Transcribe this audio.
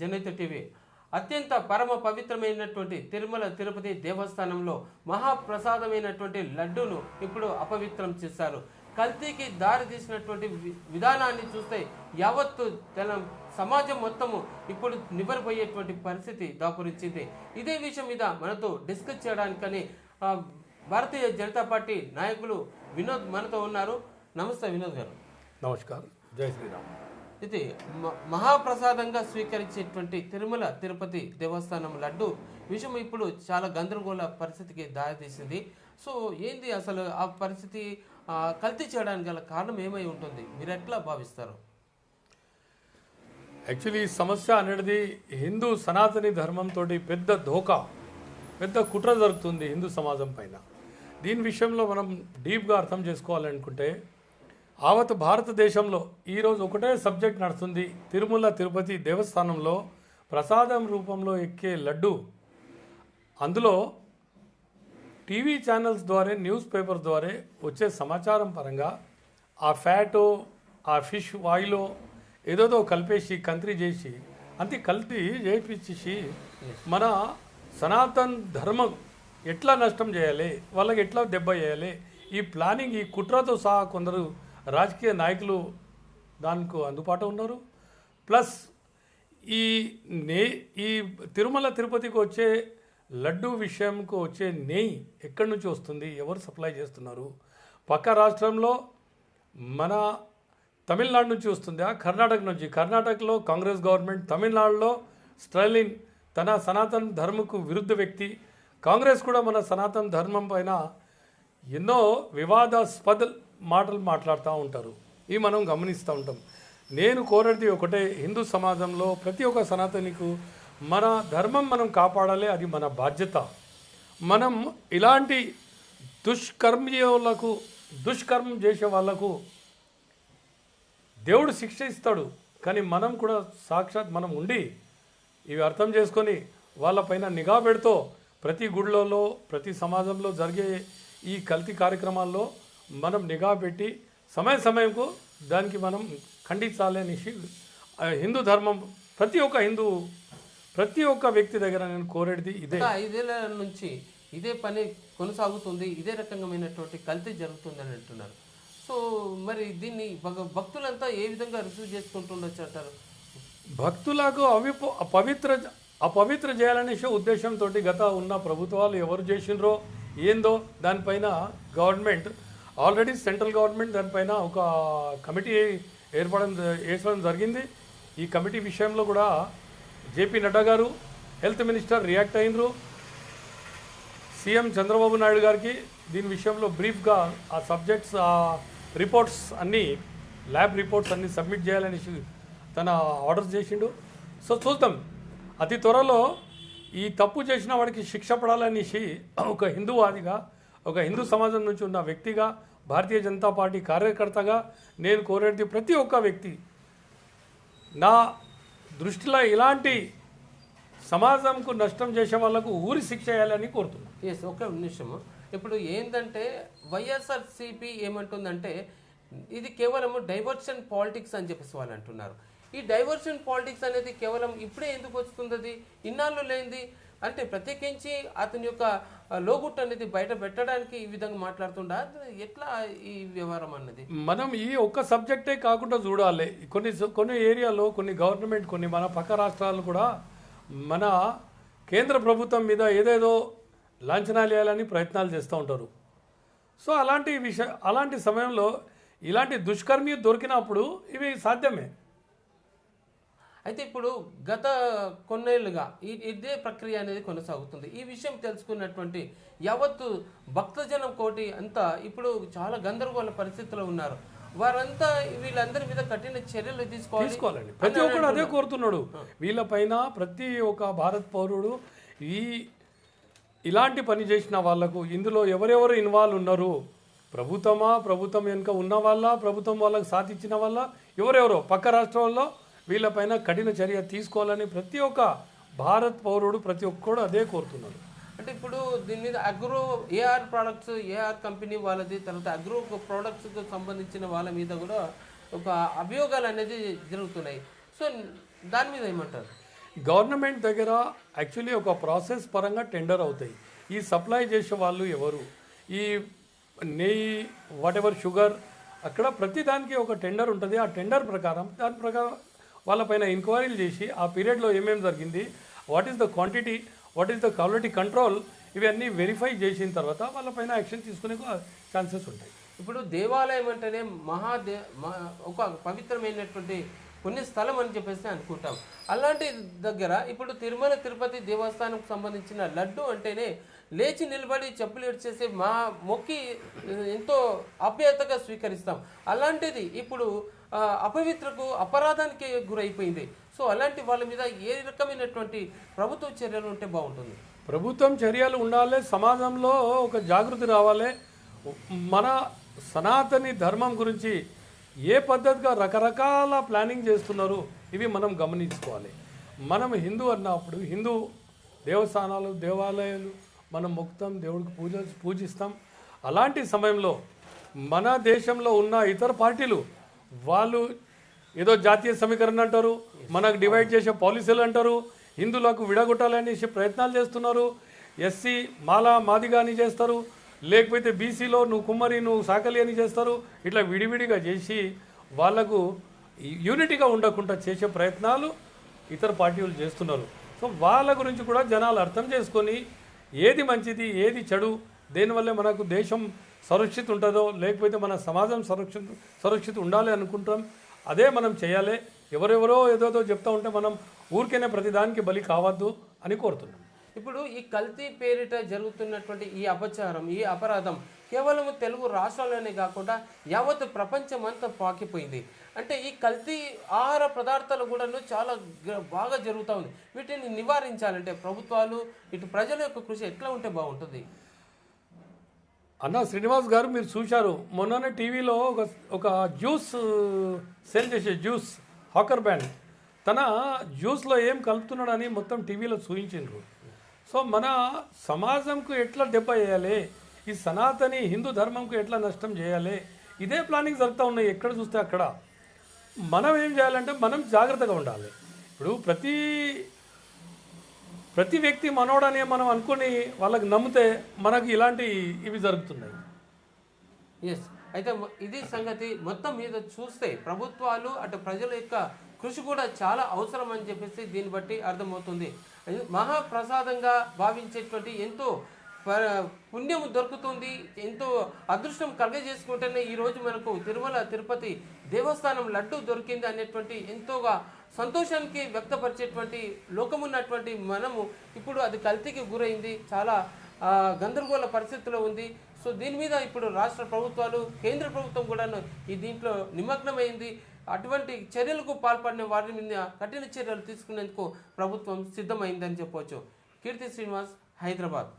జనహిత TV. అత్యంత పరమ పవిత్రమైనటువంటి తిరుమల తిరుపతి దేవస్థానంలో మహాప్రసాదమైనటువంటి లడ్డూను ఇప్పుడు అపవిత్రం చేశారు. కల్తీకి దారి తీసినటువంటి వి- విధానాన్ని చూస్తే యావత్తు తెల సమాజం మొత్తము ఇప్పుడు నిబరిపోయేటువంటి పరిస్థితి దాపురించింది. ఇదే విషయం మీద మనతో డిస్కస్ చేయడానికని భారతీయ జనతా పార్టీ నాయకులు వినోద్ మనతో ఉన్నారు. నమస్తే వినోద్ గారు. నమస్కారం. జై శ్రీరామ్. ఇది మ- మహాప్రసాదంగా స్వీకరించేటువంటి తిరుమల తిరుపతి దేవస్థానం లడ్డు. విషయం ఇప్పుడు చాలా గందరగోళ పరిస్థితికి దారితీసింది. సో ఏంది అసలు ఆ పరిస్థితి కల్తీ చేయడానికి గల కారణం ఏమై ఉంటుంది? మీరు ఎట్లా భావిస్తారు? యాక్చువల్లీ ఈ సమస్య అనేది హిందూ సనాతని ధర్మంతో పెద్ద ధోకా పెద్ద కుట్ర జరుగుతుంది హిందూ సమాజం పైన. దీని విషయంలో మనం డీప్గా అర్థం చేసుకోవాలనుకుంటే ఆవత్ భారతదేశంలో ఈరోజు ఒకటే సబ్జెక్ట్ నడుస్తుంది. తిరుమల తిరుపతి దేవస్థానంలో ప్రసాదం రూపంలో ఎక్కే లడ్డు. అందులో టీవీ ఛానల్స్ ద్వారా న్యూస్ పేపర్ ద్వారా వచ్చే సమాచారం పరంగా ఆ ఫ్యాటు ఆ ఫిష్ ఆయిల్ ఏదోదో కలిపేసి కంత్రి చేసి అంతే కల్తీ చేయించేసి మన సనాతన్ ధర్మం ఎట్లా నష్టం చేయాలి? వాళ్ళకి ఎట్లా దెబ్బ చేయాలి ఈ ప్లానింగ్ ఈ కుట్రతో సహా కొందరు రాజకీయ నాయకులు దానికి అందుబాటు ఉన్నారు. ప్లస్ ఈ నే ఈ తిరుమల తిరుపతికి వచ్చే లడ్డు విషయంకు వచ్చే నెయ్యి ఎక్కడి నుంచి వస్తుంది? ఎవరు సప్లై చేస్తున్నారు? పక్క రాష్ట్రంలో మన తమిళనాడు నుంచి వస్తుందా? కర్ణాటక నుంచి. కర్ణాటకలో కాంగ్రెస్ గవర్నమెంట్ తమిళనాడులో స్ట్రైలిన్ తన సనాతన ధర్మకు విరుద్ధ వ్యక్తి. కాంగ్రెస్ కూడా మన సనాతన ధర్మం పైన ఎన్నో వివాదాస్పద మాటలు మాట్లాడుతూ ఉంటారు. ఇవి మనం గమనిస్తూ ఉంటాం. నేను కోరేది ఒకటే హిందూ సమాజంలో ప్రతి ఒక్క సనాతనికు మన ధర్మం మనం కాపాడాలి అది మన బాధ్యత. మనం ఇలాంటి దుష్కర్మలకు దుష్కర్మం చేసే వాళ్ళకు దేవుడు శిక్ష ఇస్తాడు. కానీ మనం కూడా సాక్షాత్ మనం ఉండి ఇవి అర్థం చేసుకొని వాళ్ళపైన నిఘా పెడుతూ ప్రతి గుళ్ళలో ప్రతి సమాజంలో జరిగే ఈ కల్తీ కార్యక్రమాల్లో మనం నిఘా పెట్టి సమయ సమయంకు దానికి మనం ఖండించాలి అనేసి హిందూ ధర్మం ప్రతి ఒక్క హిందూ ప్రతి ఒక్క వ్యక్తి దగ్గర నేను కోరేది ఇదే. ఐదేళ్ళ నుంచి ఇదే పని కొనసాగుతుంది ఇదే రకమైనటువంటి కల్తీ జరుగుతుంది అని అంటున్నారు. సో మరి దీన్ని భక్తులంతా ఏ విధంగా రిసీవ్ చేసుకుంటుండొచ్చు అంటారు? భక్తులకు అవిప అపవిత్ర అపవిత్ర చేయాలనేసి ఉద్దేశంతో గత ఉన్న ప్రభుత్వాలు ఎవరు చేసినరో ఏందో దానిపైన గవర్నమెంట్ ఆల్రెడీ సెంట్రల్ గవర్నమెంట్ దానిపైన ఒక కమిటీ ఏర్పడడం వేసడం జరిగింది. ఈ కమిటీ విషయంలో కూడా జేపీ నడ్డా గారు హెల్త్ మినిస్టర్ రియాక్ట్ అయినరు. సీఎం చంద్రబాబు నాయుడు గారికి దీని విషయంలో బ్రీఫ్గా ఆ సబ్జెక్ట్స్ ఆ రిపోర్ట్స్ అన్నీ ల్యాబ్ రిపోర్ట్స్ అన్నీ సబ్మిట్ చేయాలని తన ఆర్డర్స్ చేసిండు. సో చూద్దాం. అతి త్వరలో ఈ తప్పు చేసిన వాడికి శిక్ష పడాలనేసి ఒక హిందూవాదిగా ఒక హిందూ సమాజం నుంచి ఉన్న వ్యక్తిగా భారతీయ జనతా పార్టీ కార్యకర్తగా నేను కోరేది ప్రతి ఒక్క వ్యక్తి. నా దృష్టిలో ఇలాంటి సమాజంకు నష్టం చేసే వాళ్ళకు ఊరి శిక్ష వేయాలని కోరుతున్నాను. ఎస్ ఒక నిమిషము. ఇప్పుడు ఏంటంటే వైఎస్ఆర్ సిపి ఏమంటుందంటే ఇది కేవలం డైవర్షన్ పాలిటిక్స్ అని చెప్పేసి వాళ్ళు అంటున్నారు. ఈ డైవర్షన్ పాలిటిక్స్ అనేది కేవలం ఇప్పుడే ఎందుకు వస్తుంది అది ఇన్నాళ్ళు లేనిది? అంటే ప్రత్యేకించి అతని యొక్క లోగుట్టు అనేది బయట పెట్టడానికి ఈ విధంగా మాట్లాడుతుండా? ఎట్లా ఈ వ్యవహారం అన్నది? మనం ఈ ఒక్క సబ్జెక్టే కాకుండా చూడాలి. కొన్ని కొన్ని ఏరియాలో కొన్ని గవర్నమెంట్ కొన్ని మన పక్క రాష్ట్రాలు కూడా మన కేంద్ర ప్రభుత్వం మీద ఏదేదో లాంఛనాలు వేయాలని ప్రయత్నాలు చేస్తూ ఉంటారు. సో అలాంటి విషయ అలాంటి సమయంలో ఇలాంటి దుష్కర్మి దొరికినప్పుడు ఇవి సాధ్యమే. అయితే ఇప్పుడు గత కొన్నేళ్ళుగా ఈ ఇదే ప్రక్రియ అనేది కొనసాగుతుంది. ఈ విషయం తెలుసుకున్నటువంటి యావత్తు భక్తజనం కోటి అంతా ఇప్పుడు చాలా గందరగోళ పరిస్థితిలో ఉన్నారు. వారంతా వీళ్ళందరి మీద కఠిన చర్యలు తీసుకోవాలి తీసుకోవాలండి. ప్రతి ఒక్కడు అదే కోరుతున్నాడు. వీళ్ళపైన ప్రతి ఒక్క భారత్ పౌరుడు ఈ ఇలాంటి పని చేసిన వాళ్ళకు ఇందులో ఎవరెవరు ఇన్వాల్వ్ ఉన్నారు? ప్రభుత్వమా? ప్రభుత్వం వెనుక ఉన్న వాళ్ళ? ప్రభుత్వం వాళ్ళకి ఇచ్చిన వాళ్ళ? ఎవరెవరో? పక్క రాష్ట్రాల్లో వీళ్ళపైన కఠిన చర్య తీసుకోవాలని ప్రతి ఒక్క భారత్ పౌరుడు ప్రతి ఒక్కడు అదే కోరుతున్నాడు అంటే ఇప్పుడు దీని మీద agro AR products AR company వాళ్ళది తర్వాత అగ్రో ప్రొడక్ట్స్కి సంబంధించిన వాళ్ళ మీద కూడా ఒక అభియోగాలు అనేది జరుగుతున్నాయి. సో దాని మీద ఏమంటారు? గవర్నమెంట్ దగ్గర యాక్చువల్లీ ఒక ప్రాసెస్ పరంగా టెండర్ అవుతాయి. ఈ సప్లై చేసే వాళ్ళు ఎవరు? ఈ నెయ్యి వాట్ ఎవర్ షుగర్ అక్కడ ప్రతి దానికి ఒక టెండర్ ఉంటుంది. ఆ టెండర్ ప్రకారం దాని ప్రకారం వాళ్ళపైన ఎంక్వైరీలు చేసి ఆ పీరియడ్లో ఏమేమి జరిగింది what is the quantity what is the quality control ఇవన్నీ వెరిఫై చేసిన తర్వాత వాళ్ళపైన యాక్షన్ తీసుకునే ఛాన్సెస్ ఉంటాయి. ఇప్పుడు దేవాలయం అంటేనే మహాదే ఒక పవిత్రమైనటువంటి పుణ్యస్థలం అని చెప్పేసి అనుకుంటాం. అలాంటి దగ్గర ఇప్పుడు తిరుమల తిరుపతి దేవస్థానంకు సంబంధించిన లడ్డు అంటేనే లేచి నిలబడి చెప్పులు ఇచ్చేసి మా మొక్కి ఎంతో ఆప్యాయతగా స్వీకరిస్తాం. అలాంటిది ఇప్పుడు అపవిత్రకు అపరాధానికి గురైపోయింది. సో అలాంటి వాళ్ళ మీద ఏ రకమైనటువంటి ప్రభుత్వ చర్యలు ఉంటే బాగుంటుంది? ప్రభుత్వం చర్యలు ఉండాలి సమాజంలో ఒక జాగృతి రావాలి. మన సనాతని ధర్మం గురించి ఏ పద్ధతిగా రకరకాల ప్లానింగ్ చేస్తున్నారు ఇవి మనం గమనించుకోవాలి. మనం హిందూ అన్నప్పుడు హిందూ దేవస్థానాలు దేవాలయాలు మనం మొక్కుతాం దేవుడికి పూజ పూజిస్తాం. అలాంటి సమయంలో మన దేశంలో ఉన్న ఇతర పార్టీలు వాళ్ళు ఏదో జాతీయ సమీకరణ అంటారు మనకు డివైడ్ చేసే పాలసీలు అంటారు హిందువులకు విడగొట్టాలనేసి ప్రయత్నాలు చేస్తున్నారు ఎస్సీ మాలా మాదిగా అని చేస్తారు లేకపోతే బీసీలో నువ్వు కుమ్మరి నువ్వు సాకలి అని చేస్తారు ఇట్లా విడివిడిగా చేసి వాళ్ళకు యూనిటీగా ఉండకుండా చేసే ప్రయత్నాలు ఇతర పార్టీలు చేస్తున్నారు. సో వాళ్ళ గురించి కూడా జనాలు అర్థం చేసుకొని ఏది మంచిది ఏది చెడు దేనివల్ల మనకు దేశం సురక్షిత ఉంటుందో లేకపోతే మన సమాజం సురక్షిత సురక్షిత ఉండాలి అనుకుంటాం అదే మనం చేయాలి. ఎవరెవరో ఏదోదో చెప్తా ఉంటే మనం ఊరికైనా ప్రతిదానికి బలి కావద్దు అని కోరుతున్నాం. ఇప్పుడు ఈ కల్తీ పేరిట జరుగుతున్నటువంటి ఈ అపచారం ఈ అపరాధం కేవలం తెలుగు రాష్ట్రాల్లోనే కాకుండా యావత్ ప్రపంచం అంతా పాకిపోయింది. అంటే ఈ కల్తీ ఆహార పదార్థాలు కూడాను చాలా బాగా జరుగుతూ ఉంది. వీటిని నివారించాలంటే ప్రభుత్వాలు ఇటు ప్రజల యొక్క కృషి ఎట్లా ఉంటే బాగుంటుంది? అన్న శ్రీనివాస్ గారు మీరు చూశారు. మొన్ననే టీవీలో ఒక ఒక జ్యూస్ సేల్ చేసే జ్యూస్ హాకర్ బ్యాండ్. తన జ్యూస్లో ఏం కలుపుతున్నాడని మొత్తం టీవీలో చూపించారు సో మన సమాజంకు ఎట్లా దెబ్బ వేయాలి? ఈ సనాతని హిందూ ధర్మంకు ఎట్లా నష్టం చేయాలి? ఇదే ప్లానింగ్ జరుగుతూ ఉన్నాయి ఎక్కడ చూస్తే అక్కడ. మనం ఏం చేయాలంటే మనం జాగ్రత్తగా ఉండాలి. ఇప్పుడు ప్రతి ప్రతి వ్యక్తి మనోడని మనం అనుకుని వాళ్ళకి నమ్మితే మనకు ఇలాంటి ఇవి జరుగుతున్నాయి. ఎస్ అయితే ఇదే ఇది సంగతి మొత్తం మీద చూస్తే ప్రభుత్వాలు అటు ప్రజల యొక్క కృషి కూడా చాలా అవసరం అని చెప్పేసి దీన్ని బట్టి అర్థమవుతుంది. అది మహాప్రసాదంగా భావించేటువంటి ఎంతో ప- పుణ్యం దొరుకుతుంది ఎంతో అదృష్టం కలగజేసుకుంటేనే ఈ రోజు మనకు తిరుమల తిరుపతి దేవస్థానం లడ్డు దొరికింది అనేటువంటి ఎంతోగా సంతోషానికి వ్యక్తపరిచేటువంటి లోకమున్నటువంటి మనము ఇప్పుడు అది కల్తీకి గురైంది చాలా గందరగోళ పరిస్థితిలో ఉంది. సో దీని మీద ఇప్పుడు రాష్ట్ర ప్రభుత్వాలు కేంద్ర ప్రభుత్వం కూడా ఈ దీంట్లో నిమగ్నమైంది. అటువంటి చర్యలకు పాల్పడిన వారి మీద కఠిన చర్యలు తీసుకునేందుకు ప్రభుత్వం సిద్ధమైందని చెప్పవచ్చు కీర్తి శ్రీనివాస్ హైదరాబాద్.